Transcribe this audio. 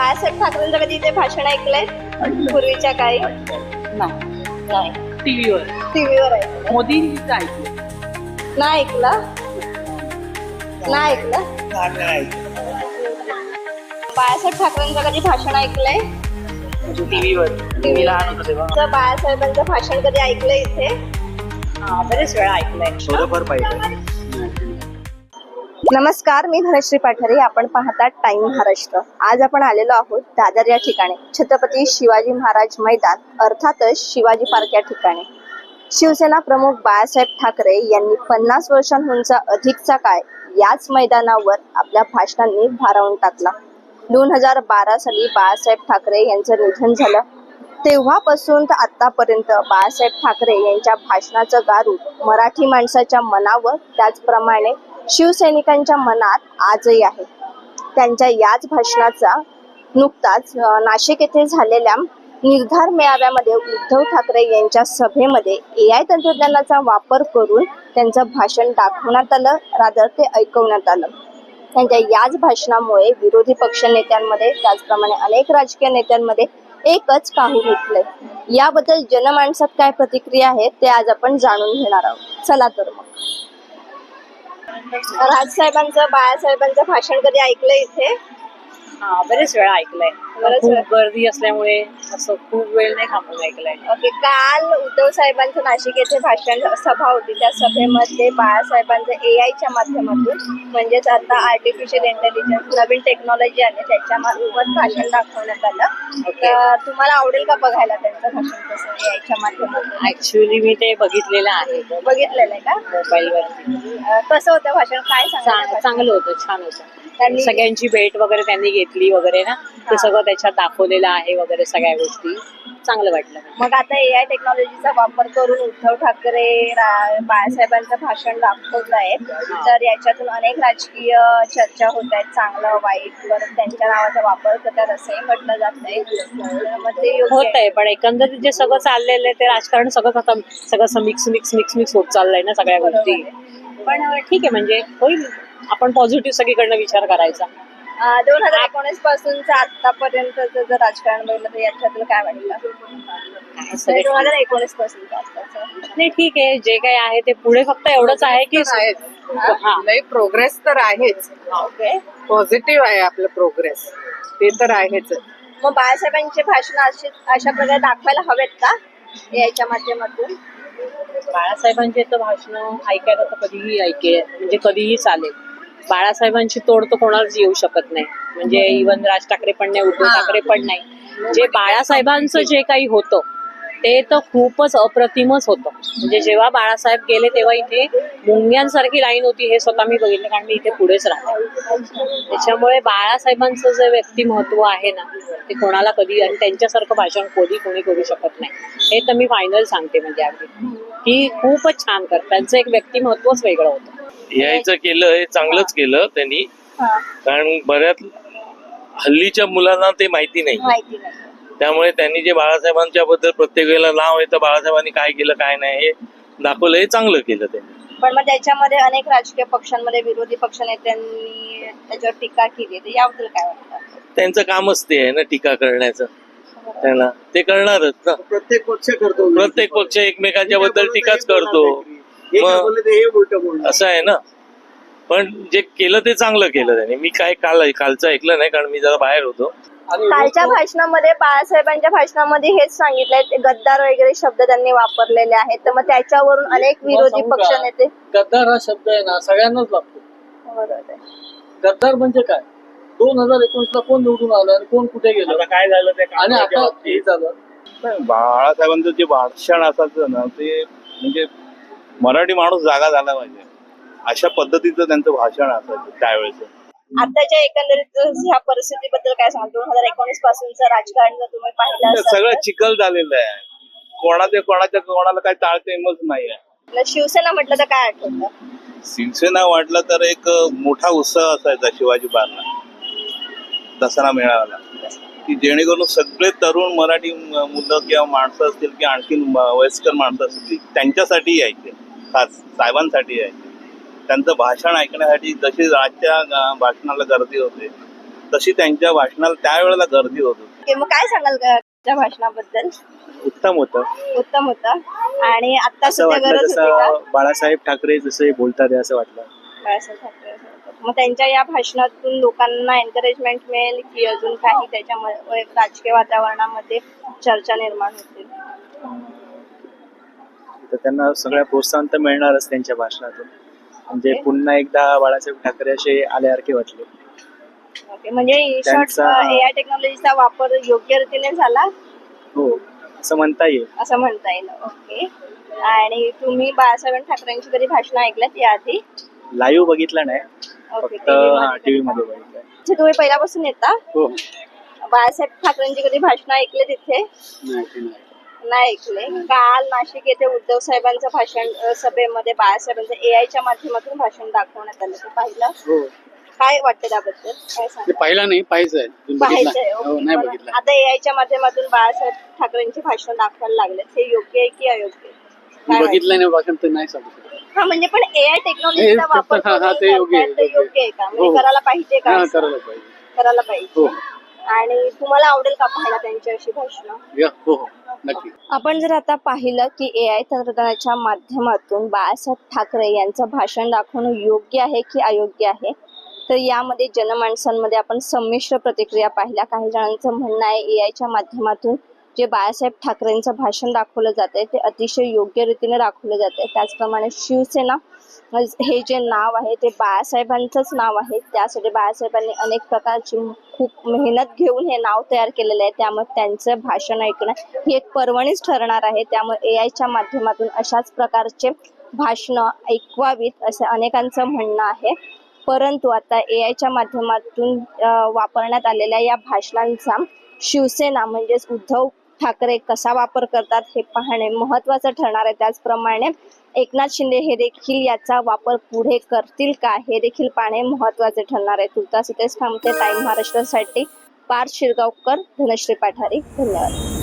बाळासाहेब ठाकरेंचं कधी ते भाषण ऐकलंय? पूर्वीच्या काळी? नाही. टीव्हीवर. टीव्हीवर ऐकलं मोदींचं ऐकलं? नाही ऐकलं? नाही ऐकलं. बाळासाहेब ठाकरेंचं कधी भाषण ऐकलंय? म्हणजे टीव्हीवर. टीव्ही लहान होतं तेव्हा. तर बाळासाहेबांचं भाषण कधी ऐकलंय इथे? बरेच वेळा ऐकलंय. थोडंफार पाहिजे नमस्कार मी धनश्री पाठारे. आपण पाहतात टाइम महाराष्ट्र. आज आपण आलेलो आहोत दादर या ठिकाणी. छत्रपती शिवाजी महाराज मैदान अर्थातच शिवाजी पार्क या ठिकाणी. शिवसेना प्रमुख बाळासाहेब ठाकरे यांनी पन्नास वर्षांहूनचा अधिकचा काळ याच मैदानावर आपल्या भाषणांनी भारावून टाकला. दोन हजार बारा साली बाळासाहेब ठाकरे यांचं निधन झालं. तेव्हापासून तर आतापर्यंत बाळासाहेब ठाकरे यांच्या भाषणाचं गारू मराठी माणसाच्या मनावर त्याचप्रमाणे शिवसैनिकांच्या मनात आजही आहे. त्यांच्या याच भाषणाचा नुकताच नाशिक येथे झालेल्या निर्धार मेळाव्यामध्ये उद्धव ठाकरे यांच्या सभेमध्ये ए आय तंत्रज्ञानाचा वापर करून त्यांचं भाषण दाखवण्यात आलं रादर ते ऐकवण्यात आलं. त्यांच्या याच भाषणामुळे विरोधी पक्ष नेत्यांमध्ये त्याचप्रमाणे अनेक राजकीय नेत्यांमध्ये एकच काहूर उठलंय याबद्दल जनमानसात काय प्रतिक्रिया आहेत ते आज आपण जाणून घेणार आहोत. चला तर मग. राजसाहेबांचं बाळासाहेबांचं भाषण कधी ऐकलं इथे? हा बरेच वेळा ऐकलंय. बरेच वेळा. खूप गर्दी असल्यामुळे. असं खूप वेळ नाही थांबून ऐकलंय. ओके काल उद्धव साहेबांचं नाशिक येथे भाषण सभा होती. त्या सभेमध्ये बाळासाहेबांचं ए आयच्या माध्यमातून म्हणजेच आता आर्टिफिशियल इंटेलिजन्स नवीन टेक्नॉलॉजी आली त्याच्या मार्फत भाषण दाखवण्यात आलं. तर तुम्हाला आवडेल का बघायला त्यांचं भाषण कसं ए आयच्या माध्यमातून? ऍक्च्युली मी ते बघितलेलं आहे. बघितलेलं आहे का? मोबाईलवरती. अं, कसं होतं भाषण? काय सांगा चांगलं होतं छान होतं. त्यांनी सगळ्यांची भेट वगैरे त्यांनी घेतली वगैरे ना. ते सगळं त्याच्यात दाखवलेलं आहे वगैरे सगळ्या गोष्टी चांगलं वाटलं. मग आता ए आय टेक्नॉलॉजीचा वापर करून उद्धव ठाकरे बाळासाहेबांचं भाषण दाखवत आहेत. तर याच्यातून अनेक राजकीय चर्चा होत आहेत. चांगलं वाईट परत त्यांच्या नावाचा वापर करतात असंही म्हटलं जात मग ते होत आहे. आहे पण एकंदरीत जे सगळं चाललेलं आहे ते राजकारण सगळं आता सगळं मिक्स मिक्स मिक्स मिक्स होत चाललंय ना सगळ्या गोष्टी. पण ठीक आहे म्हणजे होईल. आपण पॉझिटिव्ह सगळीकडनं विचार करायचा. दोन हजार एकोणीस पासूनच आतापर्यंतचं जर राजकारण बघितलं तर याच्यातलं काय वाटतं? काय म्हणजे सगळे- दोन हजार एकोणीसपासून आताचं नाही ठीक आहे. जे काही आहे ते पुढे फक्त एवढंच आहे की हा? नाही प्रोग्रेस तर आहेच. ओके. पॉझिटिव्ह आहे आपलं प्रोग्रेस ते तर आहेच. मग बाळासाहेबांचे भाषण अशी अशा प्रकारे दाखवायला हवेत का? याच्या माध्यमातून? बाळासाहेबांचे तर भाषण ऐकायला तर कधीही ऐके म्हणजे कधीही चालेल. बाळासाहेबांची तोड तर कोणालाच येऊ शकत नाही. म्हणजे इवन राज ठाकरे पण नाही उद्धव ठाकरे पण नाही. जे बाळासाहेबांचं जे काही होतं ते तर खूपच अप्रतिमच होतं. म्हणजे जेव्हा बाळासाहेब गेले तेव्हा इथे मुंग्यांसारखी लाईन होती हे स्वतः मी बघितलं कारण मी इथे पुढेच राहते. त्याच्यामुळे बाळासाहेबांचं जे व्यक्तिमत्व आहे ना ते कोणाला कधी आणि त्यांच्यासारखं भाषण कधी कोणी करू शकत नाही. हे तर मी फायनल सांगते म्हणजे अगदी. की खूपच छान करतात. त्यांचं एक व्यक्तिमत्वच वेगळं होतं. यायचं केलं हे चांगलंच केलं त्यांनी. हा, कारण बऱ्याच हल्लीच्या मुलांना ते माहिती नाही. माहिती नाही. त्यामुळे त्यांनी जे बाळासाहेबांच्या बद्दल प्रत्येक वेळेला नाव येतं बाळासाहेबांनी काय केलं काय नाही हे दाखवलं हे चांगलं केलं त्यांनी. पण मग त्याच्यामध्ये अनेक राजकीय पक्षांमध्ये विरोधी पक्ष नेत्यांनी त्याच्यावर टीका केली. तर याबद्दल काय वाटतं? त्यांचं कामच ते आहे ना टीका करण्याचं. त्यांना ते करणारच ना. प्रत्येक पक्ष करतो. प्रत्येक पक्ष एकमेकांच्या बद्दल टीकाच करतो. हे मग- बोलले ते? हे उलट बोलणार असं आहे ना. पण जे केलं ते चांगलं केलं त्यांनी. मी काय काल कालचं ऐकलं नाही कारण मी जरा बाहेर होतो. कालच्या भाषणामध्ये बाळासाहेबांच्या भाषणामध्ये हेच सांगितलंय ते गद्दार वगैरे शब्द त्यांनी वापरलेले आहेत. तर मग त्याच्यावरून अनेक विरोधी पक्ष नेते गद्दार हा शब्द आहे ना सगळ्यांनाच लागतो. गद्दार म्हणजे काय? दोन हजार एकोणीस ला कोण निवडून आलं आणि कोण कुठे गेलं? काय झालं ते आणि आता हे झालं. बाळासाहेबांचं जे भाषण असायचं ना ते म्हणजे मराठी माणूस जागा झाला पाहिजे. अशा पद्धतीचं त्यांचं भाषण असायचं त्यावेळेस. आताच्या एकंदरीत ह्या परिस्थितीबद्दल काय सांगाल? दोन हजार एकोणीस पासूनचं राजकारण जर तुम्ही पाहिलं सगळं चिखल झालेलं आहे. कोणाचे कोणाच्या कोणाला काही ताळतेमच नाही आहे. शिवसेना म्हटलं तर काय आठवतं? शिवसेना वाटलं तर एक मोठा उत्साह असायचा शिवाजी पार्ला दसरा मेळाव्याला. की जेणेकरून सगळे तरुण मराठी मुलं किंवा माणसं असतील किंवा आणखी वयस्कर माणसं असतील त्यांच्यासाठी यायचे. खास साहेबांसाठी यायचे त्यांचं भाषण ऐकण्यासाठी जशी राजच्या अं, भाषणाला गर्दी होते तशी त्यांच्या भाषणाला त्यावेळेला गर्दी होत होती. मग काय सांगाल का त्या भाषणाबद्दल? उत्तम होतं. उत्तम होतं. आणि आता गरज होती जसं बाळासाहेब ठाकरे जसे बोलतात आहे असं वाटलं. बाळासाहेब ठाकरे असं होतं. मग त्यांच्या या भाषणातून लोकांना एनकरेजमेंट मिळेल की अजून काही त्याच्यामध्ये राजकीय वातावरणामध्ये चर्चा निर्माण होतील तर त्यांना सगळ्या प्रोत्साहन तर मिळणारच त्यांच्या भाषणातून. म्हणजे पुन्हा एकदा बाळासाहेब ठाकरे असे आल्यासारखे वाटले. ओके म्हणजे त्यांचा- आय टेक्नॉलॉजीचा वापर योग्य रीतीने झाला? हो असं म्हणता येईल. असं म्हणता येईल. ओके आणि तुम्ही बाळासाहेब ठाकरेंची कधी भाषणं ऐकल्यात याआधी? लाईव्ह बघितलं नाही. ओके फक्त हा टीव्ही मध्ये तुम्ही पहिल्यापासून येता? हो. बाळासाहेब ठाकरेंची कधी भाषणं ऐकले तिथे? नाही. ऐकले काल नाशिक येथे उद्धव साहेबांचं भाषण सभेमध्ये बाळासाहेबांचं ए च्या माध्यमातून भाषण दाखवण्यात आलं. ते पाहिलं? हो. काय वाटतं त्याबद्दल? काय ते सांगा पाहिला नाही? पाहायचंय हो. नाही बघितला. आता ए च्या माध्यमातून बाळासाहेब ठाकरेंची भाषण दाखवायला लागले हे योग्य आहे की अयोग्य बघितलं नाही भाषण तर नाही सांगू शकत? हा म्हणजे पण ए आय हे टेक्नॉलॉजीचा वापर ते योग्य आहे, ते का? म्हणजे हो. करायला पाहिजे का हा? करायला पाहिजे. करायला पाहिजे. हो. आणि तुम्हाला आवडेल का पाहायला त्यांची अशी भाषणं नक्की. आपण जर आता पाहिलं की ए आय तंत्रज्ञानाच्या माध्यमातून बाळासाहेब ठाकरे यांचं भाषण दाखवणं योग्य आहे की अयोग्य आहे? तर यामध्ये जनमाणसांमध्ये आपण संमिश्र प्रतिक्रिया पाहिल्या. काही जणांचं म्हणणं आहे ए आयच्या माध्यमातून जे बाळासाहेब ठाकरेंचं भाषण दाखवलं जात आहे ते अतिशय योग्य रीतीने दाखवलं जात आहे त्याचप्रमाणे शिवसेना हे जे नाव आहे ते बाळासाहेबांचंच नाव आहे. त्यासाठी बाळासाहेबांनी अनेक प्रकारची खूप मेहनत घेऊन हे नाव तयार केलेलं आहे. त्यामुळे त्यांचं भाषण ऐकणं ही एक पर्वणीच ठरणार आहे. त्यामुळे ए आयच्या माध्यमातून अशाच प्रकारचे भाषणं ऐकवावीत असं अनेकांचं म्हणणं आहे. परंतु आता ए आयच्या माध्यमातून वापरण्यात आलेल्या या भाषणांचा शिवसेना म्हणजेच उद्धव ठाकरे कसा वापर करतात हे पाहणे महत्वाचं ठरणार आहे. त्याचप्रमाणे एकनाथ शिंदे हे देखील याचा वापर पुढे करतील का हे देखील पाहणे महत्त्वाचे ठरणार आहे. तुर्तास इथेच थांबते टाइम महाराष्ट्रासाठी पार्थ शिरगावकर धनश्री पाठारी धन्यवाद.